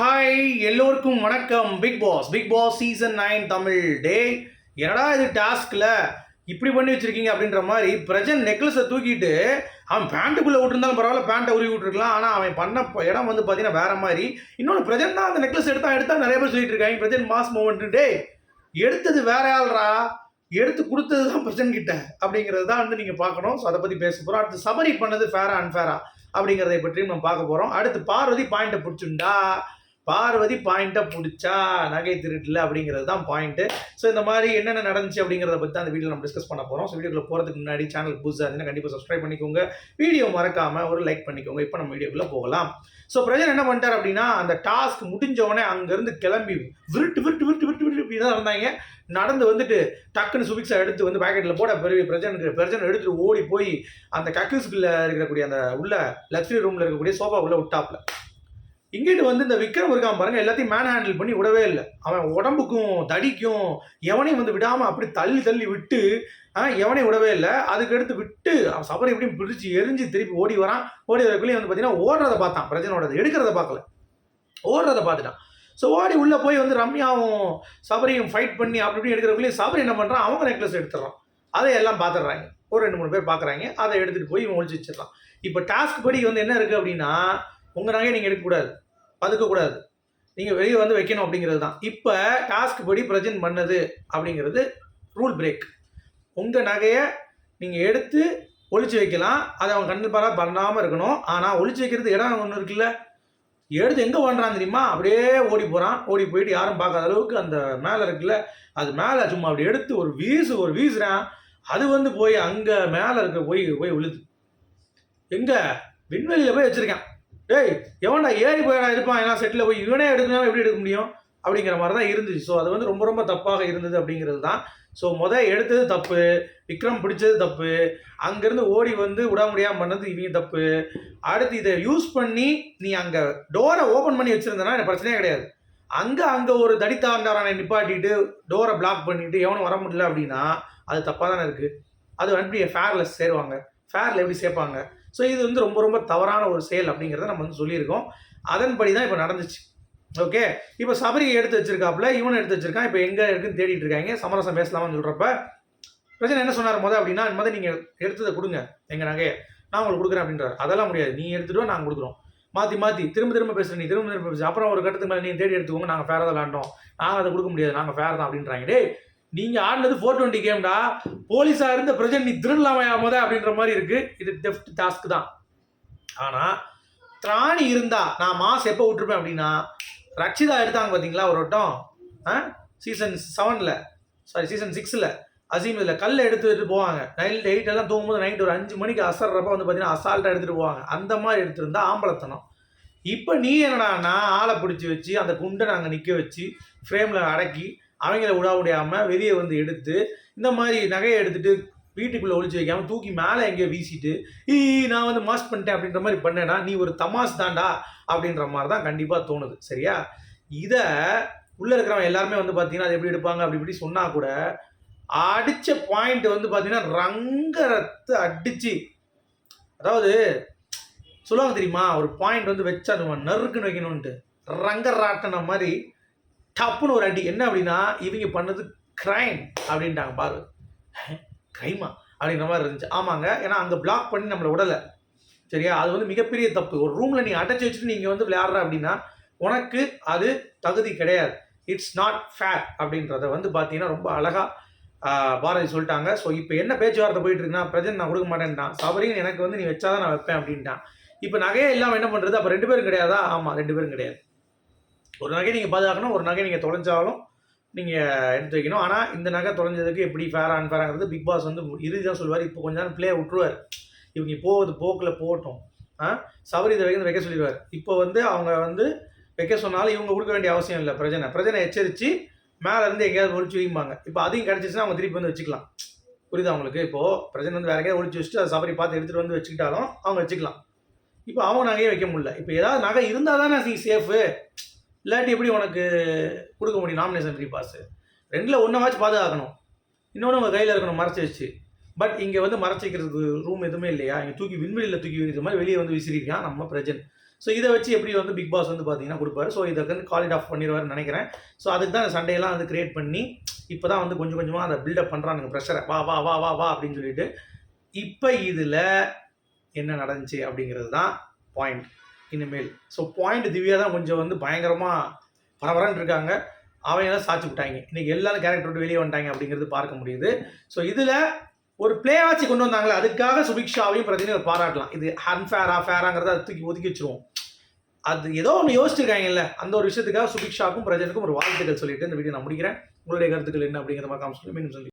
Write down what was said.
Hi எல்லோருக்கும் வணக்கம். Big boss big boss season nine Tamil. டே என்னடா இது டாஸ்கில் இப்படி பண்ணி வச்சிருக்கீங்க அப்படின்ற மாதிரி பிரஜன் நெக்லஸை தூக்கிட்டு அவன் பேண்ட்டுக்குள்ளே விட்டுருந்தாலும் பரவாயில்ல பேண்ட்டை உருவி விட்டுருக்கலாம். ஆனால் அவன் பண்ண இடம் வந்து பார்த்தீங்கன்னா வேற மாதிரி. இன்னொன்று பிரஜன் தான் அந்த நெக்லஸ் எடுத்தா எடுத்தா நிறைய பேர் சொல்லிட்டு இருக்காங்க. பிரஜன் மாஸ் மூமெண்ட் டே எடுத்தது வேற ஆள்ரா எடுத்து கொடுத்தது தான் பிரஜன் கிட்ட. அப்படிங்கிறது தான் வந்து நீங்கள் பார்க்கணும். ஸோ அதை பற்றி பேச போகிறோம் அடுத்து சபரி பண்ணது ஃபேரா அன்ஃபேரா அப்படிங்கிறதை பற்றியும் நம்ம பார்க்க போகிறோம் அடுத்து பார்வதி பாயிண்ட்டை பிடிச்சுண்டா பார்வதி பாயிண்ட்டை பிடிச்சா நகை திருட்டில் அப்படிங்கிறது தான் பாயிண்ட்டு ஸோ இந்த மாதிரி என்னென்ன நடந்துச்சு அப்படிங்கிறத பற்றி தான் அந்த வீடியோ நம்ம டிஸ்கஸ் பண்ண போகிறோம் ஸோ வீடியோக்குள்ள போகிறதுக்கு முன்னாடி சேனல் புதுசாக இருந்தீங்கன்னா கண்டிப்பாக சப்ஸ்கிரைப் பண்ணிக்கோங்க. வீடியோ மறக்காமல் ஒரு லைக் பண்ணிக்கோங்க. இப்போ நம்ம வீடியோக்குள்ளே போகலாம். ஸோ பிரஜன் என்ன பண்ணிட்டார் அப்படின்னா அந்த டாஸ்க் முடிஞ்சவனே அங்கேருந்து கிளம்பி விருட்டு விருட்டு விருட்டு விருட்டு விருட்டு இப்படி தான் இருந்தாங்க நடந்து வந்துட்டு டக்குன்னு சுபிக்ஸை எடுத்து வந்து பேக்கெட்டில் போட பெரிய பிரஜனுக்கு பிரஜன் எடுத்துட்டு ஓடி போய் அந்த கக்கூஸ்குள்ளே இருக்கக்கூடிய அந்த உள்ள லக்ஸரி ரூமில் இருக்கக்கூடிய சோஃபாக்குள்ளே விட்டாப்ல. இங்கிட்டு வந்து இந்த விக்ரம் இருக்கான் பாருங்க எல்லாத்தையும் மேன் ஹேண்டில் பண்ணி விடவே இல்லை. அவன் உடம்புக்கும் தடிக்கும் எவனையும் வந்து விடாமல் அப்படி தள்ளி தள்ளி விட்டு ஆ, எவனையும் விடவே இல்லை. அதுக்கு எடுத்து விட்டு அவன் சபரி எப்படியும் பிடிச்சி எரிஞ்சு திருப்பி ஓடி வரான். ஓடி வரக்குள்ளேயும் வந்து பார்த்தீங்கன்னா ஓடுறத பார்த்தான். பிரச்சனோடது எடுக்கிறத பார்க்கல. ஓடுறத பார்த்துட்டான். ஸோ ஓடி உள்ளே போய் வந்து ரம்யாவும் சபரியும் ஃபைட் பண்ணி அப்படி இப்படி எடுக்கிறக்குள்ளேயும் சபரி என்ன பண்ணுறான் அவங்க நெக்லஸ் எடுத்துடுறான். அதை எல்லாம் பார்த்துடுறாங்க. ஒரு ரெண்டு மூணு பேர் பார்க்குறாங்க. அதை எடுத்துகிட்டு போய் இவன் ஒழிச்சு வச்சிடலாம் இப்போ டாஸ்க் படி வந்து என்ன இருக்குது அப்படின்னா உங்கள் நகையை நீங்கள் எடுக்கக்கூடாது பதுக்கக்கூடாது நீங்கள் வெளியே வந்து வைக்கணும் அப்படிங்கிறது தான் இப்போ டாஸ்க் படி பிரஜன் பண்ணது அப்படிங்கிறது ரூல் பிரேக் உங்கள் நகையை நீங்கள் எடுத்து ஒழிச்சு வைக்கலாம். அதை அவன் கண்டிப்பாக பண்ணாமல் இருக்கணும். ஆனால் ஒழிச்சு வைக்கிறது இடம் ஒன்று இருக்குல்ல. எடுத்து எங்கே பண்ணுறான் தெரியுமா? அப்படியே ஓடி போகிறான் ஓடி போயிட்டு யாரும் பார்க்காத அளவுக்கு அந்த மேலே இருக்குல்ல. அது மேலே சும்மா அப்படி எடுத்து ஒரு வீசு ஒரு வீசுறான். அது வந்து போய் அங்கே மேலே இருக்க போய் போய் விழுது. எங்கே? விண்வெளியில் போய் வச்சுருக்கேன். டேய் எவன்டா ஏறி போயடா இருப்பான்? ஏன்னா செட்டில் போய் இவனே எடுக்கணும் எப்படி எடுக்க முடியும்? அப்படிங்கிற மாதிரி தான் இருந்துச்சு. ஸோ அது வந்து ரொம்ப ரொம்ப தப்பாக இருந்தது அப்படிங்கிறது தான். ஸோ முத எடுத்தது தப்பு. விக்ரம் பிடிச்சது தப்பு. அங்கேருந்து ஓடி வந்து விட முடியாமல் பண்ணது இவங்க தப்பு. அடுத்து இதை யூஸ் பண்ணி நீ அங்கே டோரை ஓப்பன் பண்ணி வச்சுருந்தனா எனக்கு பிரச்சனையே கிடையாது. அங்கே அங்கே ஒரு தடித்தாண்டாரானை நிப்பாட்டிட்டு டோரை பிளாக் பண்ணிட்டு எவனும் வர முடியல அப்படின்னா அது தப்பாக தானே இருக்குது அது வந்து ஃபேர்லெஸ் சேருவாங்க. ஃபேரில் எப்படி சேர்ப்பாங்க ஸோ இது வந்து ரொம்ப ரொம்ப தவறான ஒரு செயல் அப்படிங்கிறத நம்ம வந்து சொல்லியிருக்கோம். அதன்படி தான் இப்போ நடந்துச்சு. ஓகே இப்போ சபரி எடுத்து வச்சிருக்காப்புல இவனும் எடுத்து வச்சிருக்கான். இப்போ எங்கே இருக்குன்னு தேடிட்டு இருக்காங்க. சமரசம் பேசலாமான்னு சொல்கிறப்ப பிரச்சனை என்ன சொன்னார் மொதல் அப்படின்னா முத நீங்கள் எடுத்ததை கொடுங்க எங்கள் நகையை. நான் உங்களுக்கு கொடுக்குறேன் அப்படின்றார். அதெல்லாம் முடியாது. நீ எடுத்துட்டு நாங்கள் கொடுக்குறோம். மாற்றி மாற்றி திரும்ப திரும்ப பேசுகிறேன் நீ திரும்ப திரும்ப பேசு. அப்புறம் ஒரு கட்டத்துக்கு மேலே நீ தேடி எடுத்துக்கோங்க நாங்கள் ஃபேராக தான் விளாண்டோம். நாங்கள் அதை கொடுக்க முடியாது. நாங்கள் ஃபேர் தான் அப்படின்றாங்க. டே நீங்கள் ஆடினது ஃபோர் டுவெண்ட்டி கேம்டா போலீஸாக இருந்த பிரஜன் நீ திருடலாமையா முத அப்படின்ற மாதிரி இருக்குது இது டெஃப்ட் டாஸ்க் தான். ஆனால் திராணி இருந்தா நான் மாஸ் எப்போ விட்டுருப்பேன் அப்படின்னா ரக்ஷிதா எடுத்தாங்க பார்த்தீங்களா ஒரு வட்டம்? ஆ? சீசன் செவனில் சாரி சீசன் சிக்ஸில் அசீம் இதில் கல் எடுத்துட்டு போவாங்க. நைட் எயிட் எல்லாம் தூங்கும்போது நைட் ஒரு அஞ்சு மணிக்கு அசர்றப்ப வந்து பார்த்தீங்கன்னா அசால்ட்டாக எடுத்துகிட்டு போவாங்க. அந்த மாதிரி எடுத்துருந்தா ஆம்பளத்தனம். இப்போ நீ என்னடான்னா ஆளை பிடிச்சி வச்சு அந்த குண்டை நாங்கள் நிற்க வச்சு ஃப்ரேமில் அடக்கி அவங்கள விடா முடியாமல் வெளியே வந்து எடுத்து இந்த மாதிரி நகையை எடுத்துட்டு வீட்டுக்குள்ளே ஒழிச்சு வைக்காமல் தூக்கி மேலே எங்கேயோ வீசிட்டு ஈ நான் வந்து மாஸ் பண்ணிட்டேன் அப்படின்ற மாதிரி பண்ணேன்னா நீ ஒரு தமாஸ் தான்டா அப்படின்ற மாதிரி தான் கண்டிப்பாக தோணுது. சரியா? இதை உள்ளே இருக்கிறவங்க எல்லாருமே வந்து பார்த்தீங்கன்னா அது எப்படி எடுப்பாங்க அப்படி இப்படி சொன்னால் கூட அடித்த பாயிண்ட் வந்து பார்த்தீங்கன்னா ரங்கரத்து அடிச்சு அதாவது சொல்லுவாங்க தெரியுமா ஒரு பாயிண்ட் வந்து வச்சா நம்ம நறுக்குன்னு வைக்கணும்ன்ட்டு ரங்கராட்டின மாதிரி டப்புன்னு ஒரு அடி. என்ன அப்படின்னா இவங்க பண்ணது கிரைம் அப்படின்ட்டாங்க பாரு. கிரைமா அப்படின்ற மாதிரி இருந்துச்சு. ஆமாங்க. ஏன்னா அங்கே பிளாக் பண்ணி நம்மளை விடலை. சரியா? அது வந்து மிகப்பெரிய தப்பு. ஒரு ரூமில் நீ அடைச்சி வச்சுட்டு நீங்கள் வந்து விளையாடுற அப்படின்னா உனக்கு அது தகுதி கிடையாது. இட்ஸ் நாட் ஃபேர் அப்படின்றத வந்து பார்த்தீங்கன்னா ரொம்ப அழகாக பாரதி சொல்லிட்டாங்க. ஸோ இப்போ என்ன பேச்சுவார்த்தை போயிட்டு இருக்குன்னா பிரஜன் நான் கொடுக்க மாட்டேன்ட்டான். சபரின்னு எனக்கு வந்து நீ வச்சாதான் நான் வைப்பேன் அப்படின்ட்டான். இப்போ நகையே இல்லாமல் என்ன பண்ணுறது அப்போ ரெண்டு பேரும் கிடையாதா? ஆமாம் ரெண்டு பேரும் கிடையாது. ஒரு நகை நீங்கள் பாதுகாக்கணும் ஒரு நகை நீங்கள் தொலைஞ்சாலும் நீங்கள் எடுத்து வைக்கணும். ஆனால் இந்த நகை தொலைஞ்சதுக்கு எப்படி ஃபேர் அன்ஃபேராங்கிறது பிக் பாஸ் வந்து இறுதி தான் சொல்லுவார். இப்போ கொஞ்ச நேரம் பிளே விட்டுருவார். இவங்க போவது போக்கில் போகட்டும் ஆ? சவரி இதை வைக்க வைக்க சொல்லிடுவார். இப்போ வந்து அவங்க வந்து வைக்க சொன்னாலும் இவங்க கொடுக்க வேண்டிய அவசியம் இல்லை. பிரஜனை பிரஜனை எச்சரித்து மேலே இருந்து எங்கேயாவது ஒழிச்சு வைப்பாங்க. இப்போ அதையும் கிடச்சிச்சுன்னா அவங்க திருப்பி வந்து வச்சுக்கலாம். புரியுதா அவங்களுக்கு இப்போது பிரஜனை வந்து வேற எங்கேயாவது ஒழிச்சு வச்சுட்டு அதை சபரி பார்த்து எடுத்துகிட்டு வந்து வச்சுக்கிட்டாலும் அவங்க வச்சுக்கலாம். இப்போ அவங்க நகையே வைக்க முடியல. இப்போ ஏதாவது நகை இருந்தால் தானே சேஃபு இல்லாட்டி எப்படி உனக்கு கொடுக்க முடியும்? நாமினேஷன் ஃப்ரீ பாஸு ரெண்டில் ஒன்றாச்சும் பாதுகாக்கணும். இன்னொன்று உங்கள் கையில் இருக்கணும் மறைச்சி வச்சு. பட் இங்கே வந்து மறைச்சிக்கிறதுக்கு ரூம் எதுவுமே இல்லையா? இங்கே தூக்கி விண்வெளியில் தூக்கி விடுற மாதிரி வெளியே வந்து விசிறிக்கான் நம்ம பிரஜன் ஸோ இதை வச்சு எப்படி வந்து பிக் பாஸ் வந்து பார்த்தீங்கன்னா கொடுப்பாரு. ஸோ இதை வந்து காலிட் ஆஃப் பண்ணிடுவாருன்னு நினைக்கிறேன். ஸோ அதுக்கு தான் சண்டையெல்லாம் வந்து கிரியேட் பண்ணி இப்போ தான் வந்து கொஞ்சம் கொஞ்சமாக அதை பில்டப் பண்ணுறானுங்க ப்ரெஷரை வா வா வா வா வா அப்படின்னு சொல்லிட்டு இப்போ இதில் என்ன நடந்துச்சு அப்படிங்கிறது தான் பாயிண்ட் இனிமேல். ஸோ பாயிண்ட் திவ்யா தான் கொஞ்சம் வந்து பயங்கரமாக பரபரன்னு இருக்காங்க. அவங்க எல்லாம் சாச்சு விட்டாங்க. இன்றைக்கி எல்லாரும் கேரக்டர் விட்டு வெளியே வந்துட்டாங்க அப்படிங்கிறது பார்க்க முடியுது. ஸோ இதில் ஒரு பிளே ஆச்சு கொண்டு வந்தாங்களே அதுக்காக சுபிக்ஷாவையும் பிரதிநிதி பாராட்டலாம். இது அன்ஃபேரா ஃபேராங்கிறத அது தூக்கி ஒதுக்கி வச்சிருவோம். அது ஏதோ ஒன்று யோசிச்சிருக்காங்கல்ல அந்த ஒரு விஷயத்துக்காக சுபிக்ஷாக்கும் பிரஜனுக்கும் ஒரு வாழ்த்துக்கள் சொல்லிட்டு இந்த வீடியோ நான் முடிக்கிறேன். உங்களுடைய கருத்துக்கள் என்ன அப்படிங்கிற மாதிரி காமிச்சு மீண்டும்